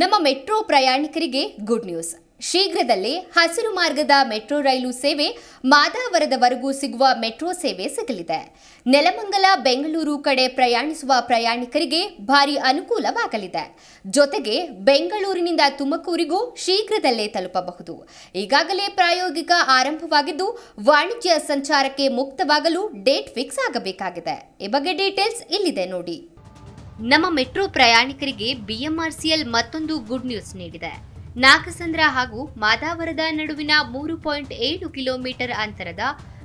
ನಮ್ಮ ಮೆಟ್ರೋ ಪ್ರಯಾಣಿಕರಿಗೆ good news. ಶೀಘ್ರದಲ್ಲೇ ಹಸಿರು ಮಾರ್ಗದ ಮೆಟ್ರೋ ರೈಲು ಸೇವೆ ಮಾದಾವರದವರೆಗೂ ಸಿಗುವ ಮೆಟ್ರೋ ಸೇವೆ ಸಿಗಲಿದೆ. ನೆಲಮಂಗಲ, ಬೆಂಗಳೂರು ಕಡೆ ಪ್ರಯಾಣಿಸುವ ಪ್ರಯಾಣಿಕರಿಗೆ ಭಾರಿ ಅನುಕೂಲವಾಗಲಿದೆ. ಜೊತೆಗೆ ಬೆಂಗಳೂರಿನಿಂದ ತುಮಕೂರಿಗೂ ಶೀಘ್ರದಲ್ಲೇ ತಲುಪಬಹುದು. ಈಗಾಗಲೇ ಪ್ರಾಯೋಗಿಕ ಆರಂಭವಾಗಿದ್ದು, ವಾಣಿಜ್ಯ ಸಂಚಾರಕ್ಕೆ ಮುಕ್ತವಾಗಲು ಡೇಟ್ ಫಿಕ್ಸ್ ಆಗಬೇಕಾಗಿದೆ. ಈ ಬಗ್ಗೆ ಡೀಟೇಲ್ಸ್ ಇಲ್ಲಿದೆ ನೋಡಿ. ನಮ್ಮ ಮೆಟ್ರೋ ಪ್ರಯಾಣಿಕರಿಗೆ ಬಿಎಂಆರ್ಸಿಎಲ್ ಮತ್ತೊಂದು ಗುಡ್ ನ್ಯೂಸ್ ನೀಡಿದೆ. ನಾಗಸಂದ್ರ ಹಾಗೂ ಮಾದಾವರದ ನಡುವಿನ ಮೂರು ಪಾಯಿಂಟ್ ಏಳು ಕಿಲೋಮೀಟರ್ ಅಂತರದ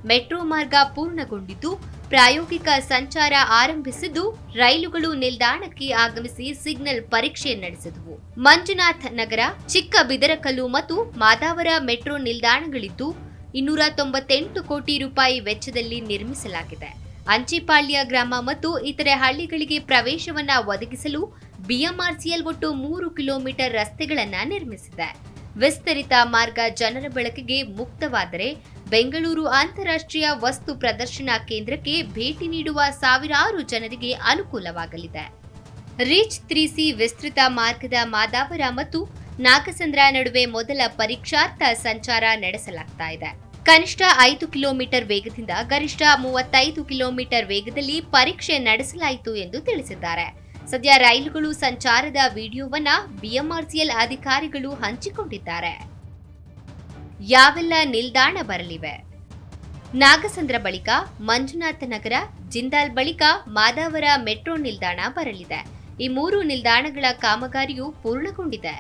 ಮೆಟ್ರೋ ಮಾರ್ಗ ಪೂರ್ಣಗೊಂಡಿದ್ದು, ಪ್ರಾಯೋಗಿಕ ಸಂಚಾರ ಆರಂಭಿಸಿದ್ದು, ರೈಲುಗಳು ನಿಲ್ದಾಣಕ್ಕೆ ಆಗಮಿಸಿ ಸಿಗ್ನಲ್ ಪರೀಕ್ಷೆ ನಡೆಸಿದವು. ಮಂಜುನಾಥ್ ನಗರ ಚಿಕ್ಕ ಬಿದರಕಲ್ಲು ಮತ್ತು ಮಾದಾವರ ಮೆಟ್ರೋ ನಿಲ್ದಾಣಗಳಿದ್ದು, ಇನ್ನೂರ ತೊಂಬತ್ತೆಂಟು ಕೋಟಿ ರೂಪಾಯಿ ವೆಚ್ಚದಲ್ಲಿ ನಿರ್ಮಿಸಲಾಗಿದೆ. ಅಂಚಿಪಾಳ್ಯ ಗ್ರಾಮ ಮತ್ತು ಇತರೆ ಹಳ್ಳಿಗಳಿಗೆ ಪ್ರವೇಶವನ್ನ ಒದಗಿಸಲು ಬಿಎಂಆರ್ಸಿಎಲ್ ಒಟ್ಟು ಮೂರು ಕಿಲೋಮೀಟರ್ ರಸ್ತೆಗಳನ್ನ ನಿರ್ಮಿಸಿದೆ. ವಿಸ್ತರಿತ ಮಾರ್ಗ ಜನರ ಬಳಕೆಗೆ ಮುಕ್ತವಾದರೆ ಬೆಂಗಳೂರು ಅಂತಾರಾಷ್ಟ್ರೀಯ ವಸ್ತು ಪ್ರದರ್ಶನ ಕೇಂದ್ರಕ್ಕೆ ಭೇಟಿ ನೀಡುವ ಸಾವಿರಾರು ಜನರಿಗೆ ಅನುಕೂಲವಾಗಲಿದೆ. ರೀಚ್ ತ್ರೀ ಸಿ ವಿಸ್ತೃತ ಮಾರ್ಗದ ಮಾದಾವರ ಮತ್ತು ನಾಗಸಂದ್ರ ನಡುವೆ ಮೊದಲ ಪರೀಕ್ಷಾರ್ಥ ಸಂಚಾರ ನಡೆಸಲಾಗ್ತಾ ಕನಿಷ್ಠ ಐದು ಕಿಲೋಮೀಟರ್ ವೇಗದಿಂದ ಗರಿಷ್ಠ ಮೂವತ್ತೈದು ಕಿಲೋಮೀಟರ್ ವೇಗದಲ್ಲಿ ಪರೀಕ್ಷೆ ನಡೆಸಲಾಯಿತು ಎಂದು ತಿಳಿಸಿದ್ದಾರೆ. ಸದ್ಯ ರೈಲುಗಳು ಸಂಚಾರದ ವಿಡಿಯೋವನ್ನ ಬಿಎಂಆರ್ಸಿಎಲ್ ಅಧಿಕಾರಿಗಳು ಹಂಚಿಕೊಂಡಿದ್ದಾರೆ. ಯಾವೆಲ್ಲ ನಿಲ್ದಾಣ ಬರಲಿವೆ? ನಾಗಸಂದ್ರ ಬಳಿಕ, ಮಂಜುನಾಥ ನಗರ, ಜಿಂದಾಲ್ ಬಳಿಕ ಮಾದಾವರ ಮೆಟ್ರೋ ನಿಲ್ದಾಣ ಬರಲಿದೆ. ಈ ಮೂರು ನಿಲ್ದಾಣಗಳ ಕಾಮಗಾರಿಯು ಪೂರ್ಣಗೊಂಡಿದೆ.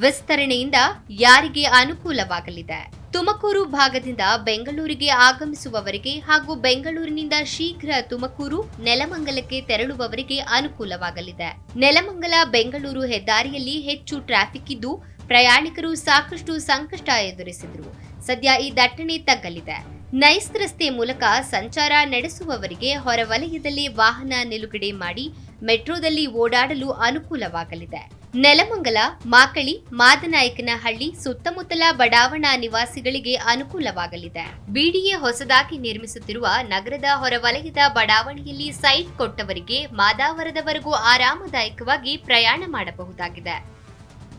ವಿಸ್ತರಣೆಯಿಂದ ಯಾರಿಗೆ ಅನುಕೂಲವಾಗಲಿದೆ? ತುಮಕೂರು ಭಾಗದಿಂದ ಬೆಂಗಳೂರಿಗೆ ಆಗಮಿಸುವವರಿಗೆ ಹಾಗೂ ಬೆಂಗಳೂರಿನಿಂದ ಶೀಘ್ರ ತುಮಕೂರು, ನೆಲಮಂಗಲಕ್ಕೆ ತೆರಳುವವರಿಗೆ ಅನುಕೂಲವಾಗಲಿದೆ. ನೆಲಮಂಗಲ, ಬೆಂಗಳೂರು ಹೆದ್ದಾರಿಯಲ್ಲಿ ಹೆಚ್ಚು ಟ್ರಾಫಿಕ್ ಇದ್ದು, ಪ್ರಯಾಣಿಕರು ಸಾಕಷ್ಟು ಸಂಕಷ್ಟ ಎದುರಿಸಿದ್ರು. ಸದ್ಯ ಈ ದಟ್ಟಣೆ ತಗ್ಗಲಿದೆ. ನೈಸ್ ರಸ್ತೆ ಮೂಲಕ ಸಂಚಾರ ನಡೆಸುವವರಿಗೆ ಹೊರವಲಯದಲ್ಲಿ ವಾಹನ ನಿಲುಗಡೆ ಮಾಡಿ, ಮೆಟ್ರೋದಲ್ಲಿ ಓಡಾಡಲು ಅನುಕೂಲವಾಗಲಿದೆ. ನೆಲಮಂಗಲ, ಮಾಕಳಿ, ಮಾದನಾಯಕನಹಳ್ಳಿ, ಸುತ್ತಮುತ್ತಲ ಬಡಾವಣಾ ನಿವಾಸಿಗಳಿಗೆ ಅನುಕೂಲವಾಗಲಿದೆ. ಬಿಡಿಎ ಹೊಸದಾಗಿ ನಿರ್ಮಿಸುತ್ತಿರುವ ನಗರದ ಹೊರವಲಯದ ಬಡಾವಣೆಯಲ್ಲಿ ಸೈಟ್ ಕೊಟ್ಟವರಿಗೆ ಮಾದಾವರದವರೆಗೂ ಆರಾಮದಾಯಕವಾಗಿ ಪ್ರಯಾಣ ಮಾಡಬಹುದಾಗಿದೆ.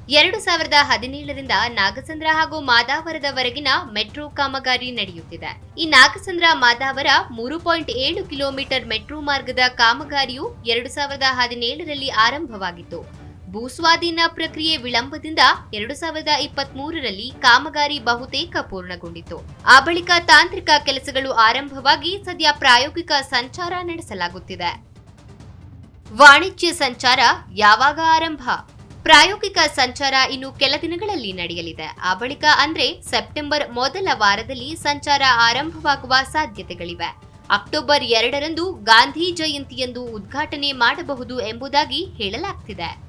ಎರಡು ಸಾವಿರದ ಹದಿನೇಳರಿಂದ ನಾಗಸಂದ್ರ ಹಾಗೂ ಮಾದಾವರದವರೆಗಿನ ಮೆಟ್ರೋ ಕಾಮಗಾರಿ ನಡೆಯುತ್ತಿದೆ. ಈ ನಾಗಸಂದ್ರ ಮಾದಾವರ ಮೂರು ಪಾಯಿಂಟ್ ಏಳು ಕಿಲೋಮೀಟರ್ ಮೆಟ್ರೋ ಮಾರ್ಗದ ಕಾಮಗಾರಿಯು ಎರಡು ಸಾವಿರದ ಹದಿನೇಳರಲ್ಲಿ ಆರಂಭವಾಗಿತ್ತು. ಭೂಸ್ವಾಧೀನ ಪ್ರಕ್ರಿಯೆ ವಿಳಂಬದಿಂದ ಎರಡು ಸಾವಿರದ ಇಪ್ಪತ್ತ್ ಮೂರರಲ್ಲಿ ಕಾಮಗಾರಿ ಬಹುತೇಕ ಪೂರ್ಣಗೊಂಡಿತು. ಆ ಬಳಿಕ ತಾಂತ್ರಿಕ ಕೆಲಸಗಳು ಆರಂಭವಾಗಿ ಸದ್ಯ ಪ್ರಾಯೋಗಿಕ ಸಂಚಾರ ನಡೆಸಲಾಗುತ್ತಿದೆ. ವಾಣಿಜ್ಯ ಸಂಚಾರ ಯಾವಾಗ ಆರಂಭ? ಪ್ರಾಯೋಗಿಕ ಸಂಚಾರ ಇನ್ನು ಕೆಲ ದಿನಗಳಲ್ಲಿ ನಡೆಯಲಿದೆ. ಆ ಬಳಿಕ ಅಂದ್ರೆ ಸೆಪ್ಟೆಂಬರ್ ಮೊದಲ ವಾರದಲ್ಲಿ ಸಂಚಾರ ಆರಂಭವಾಗುವ ಸಾಧ್ಯತೆಗಳಿವೆ. ಅಕ್ಟೋಬರ್ ಎರಡರಂದು ಗಾಂಧಿ ಜಯಂತಿಯಂದು ಉದ್ಘಾಟನೆ ಮಾಡಬಹುದು ಎಂಬುದಾಗಿ ಹೇಳಲಾಗ್ತಿದೆ.